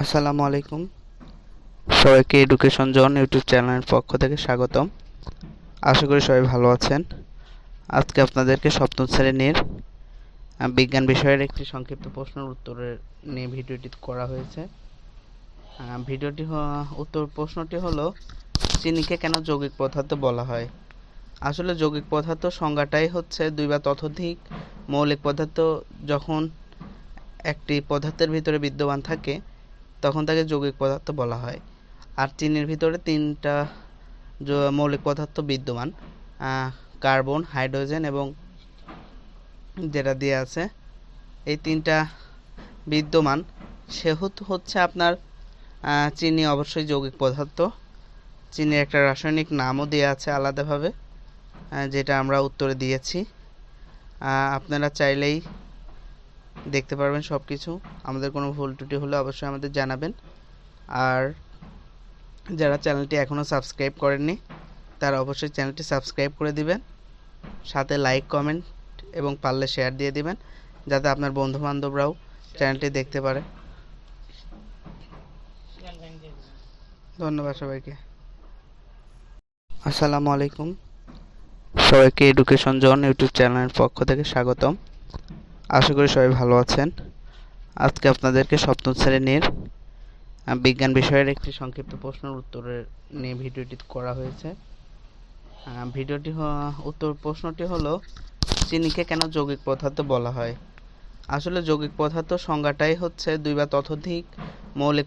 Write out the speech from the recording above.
আসসালামু আলাইকুম। সবাইকে এডুকেশন জন ইউটিউব চ্যানেলের পক্ষ থেকে স্বাগতম। আশা করি সবাই ভালো আছেন। আজকে আপনাদেরকে সপ্তম শ্রেণির বিজ্ঞান বিষয়ের একটি সংক্ষিপ্ত প্রশ্নের উত্তরের নিয়ে ভিডিওটি করা হয়েছে। ভিডিওটি উত্তর প্রশ্নটি হলো, চিনিকে কেন যৌগিক পদার্থ বলা হয়? আসলে যৌগিক পদার্থ সংজ্ঞাটাই হচ্ছে দুই বা ততোধিক মৌলিক পদার্থ যখন একটি পদার্থের ভিতরে বিদ্যমান থাকে তখন তাকে যৌগিক পদার্থ বলা হয়। আর চিনির ভিতরে তিনটা মৌলিক পদার্থ বিদ্যমান। কার্বন, হাইড্রোজেন এবং যেটা দিয়ে আছে, এই তিনটা বিদ্যমান। সেহেতু হচ্ছে আপনার চিনি অবশ্যই যৌগিক পদার্থ। চিনির একটা রাসায়নিক নামও দেওয়া আছে আলাদাভাবে যেটা আমরা উত্তরে দিয়েছি। আপনারা চাইলেই দেখতে পারবেন সব কিছু আমাদের কোনো ভুল ত্রুটি হলে অবশ্যই আমাদের জানাবেন। আর যারা চ্যানেলটি এখনও সাবস্ক্রাইব করেননি, তারা অবশ্যই চ্যানেলটি সাবস্ক্রাইব করে দিবেন। সাথে লাইক, কমেন্ট এবং পারলে শেয়ার দিয়ে দিবেন, যাতে আপনার বন্ধু বান্ধবরাও চ্যানেলটি দেখতে পারে। ধন্যবাদ সবাইকে। আসসালামু আলাইকুম। সবাইকে এডুকেশন জন ইউটিউব চ্যানেলের পক্ষ থেকে স্বাগতম। আশা করি সবাই ভালো আছেন। আজকে আপনাদেরকে সপ্তম শ্রেণির বিজ্ঞান বিষয়ের একটি সংক্ষিপ্ত প্রশ্নের উত্তরের নিয়ে ভিডিওটি করা হয়েছে। ভিডিওটি উত্তর প্রশ্নটি হলো, চিনিকে কেন যৌগিক পদার্থ বলা হয়? আসলে যৌগিক পদার্থ সংজ্ঞাটাই হচ্ছে দুই বা ততোধিক মৌলিক